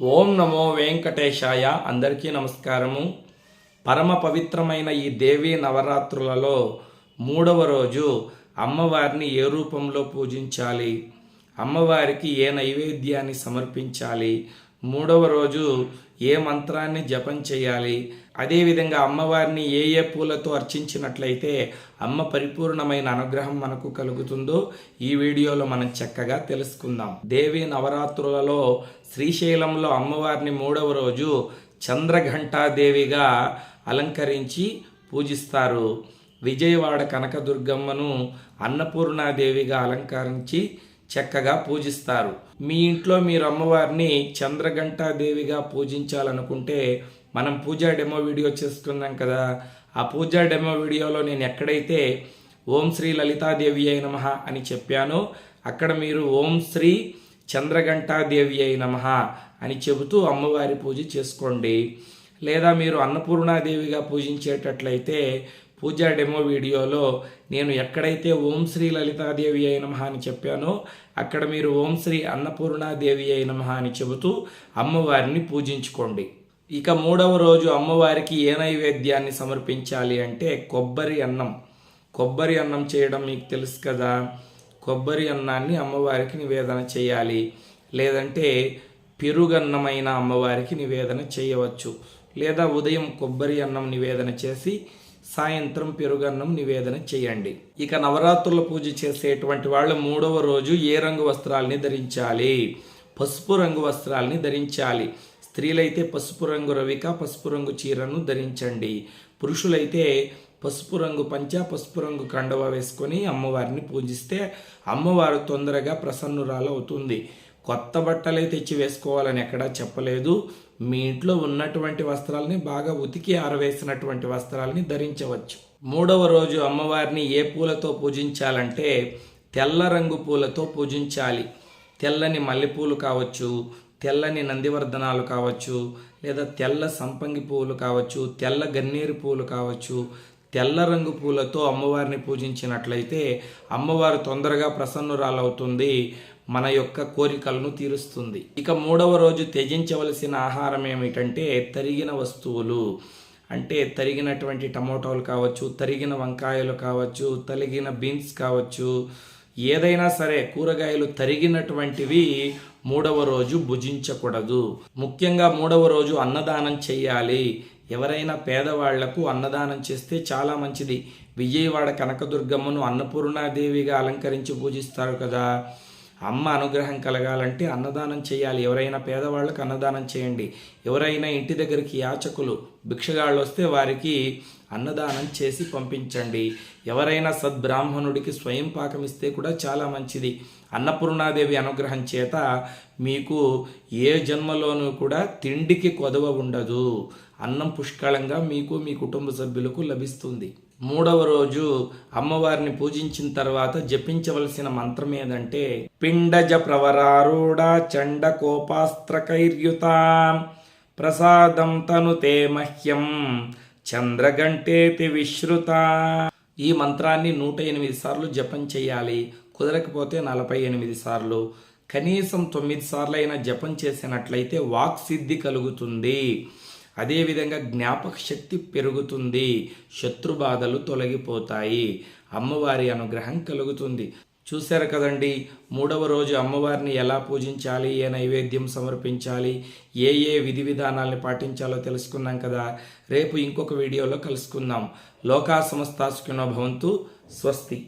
ఓం నమో వెంకటేశాయ. అందరికీ నమస్కారము. పరమ పవిత్రమైన ఈ దేవీ నవరాత్రులలో మూడవ రోజు అమ్మవారిని ఏ రూపంలో పూజించాలి? అమ్మవారికి ఏ నైవేద్యాన్ని సమర్పించాలి? మూడవ రోజు ఏ మంత్రాన్ని జపం చేయాలి? అదేవిధంగా అమ్మవారిని ఏ ఏ పూలతో అర్చించినట్లయితే అమ్మ పరిపూర్ణమైన అనుగ్రహం మనకు కలుగుతుందో ఈ వీడియోలో మనం చక్కగా తెలుసుకుందాం. దేవి నవరాత్రులలో శ్రీశైలంలో అమ్మవారిని మూడవ రోజు చంద్రఘంటాదేవిగా అలంకరించి పూజిస్తారు. విజయవాడ కనకదుర్గమ్మను అన్నపూర్ణాదేవిగా అలంకరించి చక్కగా పూజిస్తారు. మీ ఇంట్లో మీరు అమ్మవారిని చంద్రఘంటాదేవిగా పూజించాలనుకుంటే మనం పూజా డెమో వీడియో చేసుకున్నాం కదా. ఆ పూజా డెమో వీడియోలో నేను ఎక్కడైతే ఓం శ్రీ లలితాదేవి అయి నమ అని చెప్పానో అక్కడ మీరు ఓం శ్రీ చంద్రఘంటాదేవి అయి నమ అని చెబుతూ అమ్మవారి పూజ చేసుకోండి. లేదా మీరు అన్నపూర్ణాదేవిగా పూజించేటట్లయితే పూజా డెమో వీడియోలో నేను ఎక్కడైతే ఓం శ్రీ లలితాదేవి అయి నమ అని చెప్పానో అక్కడ మీరు ఓం శ్రీ అన్నపూర్ణాదేవి అయి నమ అని చెబుతూ అమ్మవారిని పూజించుకోండి. ఇక మూడవ రోజు అమ్మవారికి ఏ నైవేద్యాన్ని సమర్పించాలి అంటే కొబ్బరి అన్నం. కొబ్బరి అన్నం చేయడం మీకు తెలుసు కదా. కొబ్బరి అన్నాన్ని అమ్మవారికి నివేదన చేయాలి. లేదంటే పెరుగన్నమైన అమ్మవారికి నివేదన చేయవచ్చు. లేదా ఉదయం కొబ్బరి అన్నం నివేదన చేసి సాయంత్రం పెరుగన్నం నివేదన చేయండి. ఇక నవరాత్రుల పూజ చేసేటువంటి వాళ్ళు మూడవ రోజు ఏ రంగు వస్త్రాలని ధరించాలి? పసుపు రంగు వస్త్రాలని ధరించాలి. స్త్రీలైతే పసుపు రంగు రవిక పసుపు రంగు చీరను ధరించండి. పురుషులైతే పసుపు రంగు పంచ పసుపు రంగు కండవ వేసుకొని అమ్మవారిని పూజిస్తే అమ్మవారు తొందరగా ప్రసన్నురాలవుతుంది. కొత్త బట్టలే తెచ్చి వేసుకోవాలని ఎక్కడా చెప్పలేదు. మీ ఇంట్లో ఉన్నటువంటి వస్త్రాలని బాగా ఉతికి ఆరవేసినటువంటి వస్త్రాలని ధరించవచ్చు. మూడవ రోజు అమ్మవారిని ఏ పూలతో పూజించాలంటే తెల్ల రంగు పూలతో పూజించాలి. తెల్లని మల్లెపూలు కావచ్చు తెల్లని నందివర్ధనాలు కావచ్చు లేదా తెల్ల సంపంగి పువ్వులు కావచ్చు తెల్ల గన్నేరు పువ్వులు కావచ్చు తెల్ల రంగు పూలతో అమ్మవారిని పూజించినట్లయితే అమ్మవారు తొందరగా ప్రసన్నురాలవుతుంది మన యొక్క కోరికలను తీరుస్తుంది. ఇక మూడవ రోజు త్యజించవలసిన ఆహారం ఏమిటంటే తరిగిన వస్తువులు. అంటే తరిగినటువంటి టమోటాలు కావచ్చు తరిగిన వంకాయలు కావచ్చు తరిగిన బీన్స్ కావచ్చు ఏదైనా సరే కూరగాయలు తరిగినటువంటివి మూడవ రోజు భుజించకూడదు. ముఖ్యంగా మూడవ రోజు అన్నదానం చేయాలి ఎవరైనా పేదవాళ్ళకు అన్నదానం చేస్తే చాలా మంచిది. విజయవాడ కనకదుర్గమ్మను అన్నపూర్ణాదేవిగా అలంకరించి పూజిస్తారు కదా. అమ్మ అనుగ్రహం కలగాలంటే అన్నదానం చేయాలి. ఎవరైనా పేదవాళ్ళకు అన్నదానం చేయండి. ఎవరైనా ఇంటి దగ్గరికి యాచకులు భిక్షగాళ్ళు వస్తే వారికి అన్నదానం చేసి పంపించండి. ఎవరైనా సద్బ్రాహ్మణుడికి స్వయం పాకం ఇస్తే కూడా చాలా మంచిది. అన్నపూర్ణాదేవి అనుగ్రహం చేత మీకు ఏ జన్మలోనూ కూడా తిండికి కొదవ ఉండదు. అన్నం పుష్కళంగా మీకు మీ కుటుంబ సభ్యులకు లభిస్తుంది. మూడవ రోజు అమ్మవారిని పూజించిన తర్వాత జపించవలసిన మంత్రం ఏదంటే పిండజ ప్రవరారూఢ చండ కోపాస్త్రకైర్యుత ప్రసాదం తనుతే మహ్యం చంద్రగంటేతి విశ్రుత. ఈ మంత్రాన్ని నూట ఎనిమిది సార్లు జపం చేయాలి. కుదరకపోతే నలభై ఎనిమిది సార్లు. కనీసం తొమ్మిది సార్లు అయినా జపం చేసినట్లయితే వాక్ సిద్ధి కలుగుతుంది. అదేవిధంగా జ్ఞాపక శక్తి పెరుగుతుంది. శత్రు బాధలు తొలగిపోతాయి. అమ్మవారి అనుగ్రహం కలుగుతుంది. చూశారు కదండి మూడవ రోజు అమ్మవారిని ఎలా పూజించాలి ఏ నైవేద్యం సమర్పించాలి ఏ ఏ విధి విధానాల్ని పాటించాలో తెలుసుకున్నాం కదా. రేపు ఇంకొక వీడియోలో కలుసుకుందాం. లోకా సమస్తాసుకున్న భవంతు. స్వస్తి.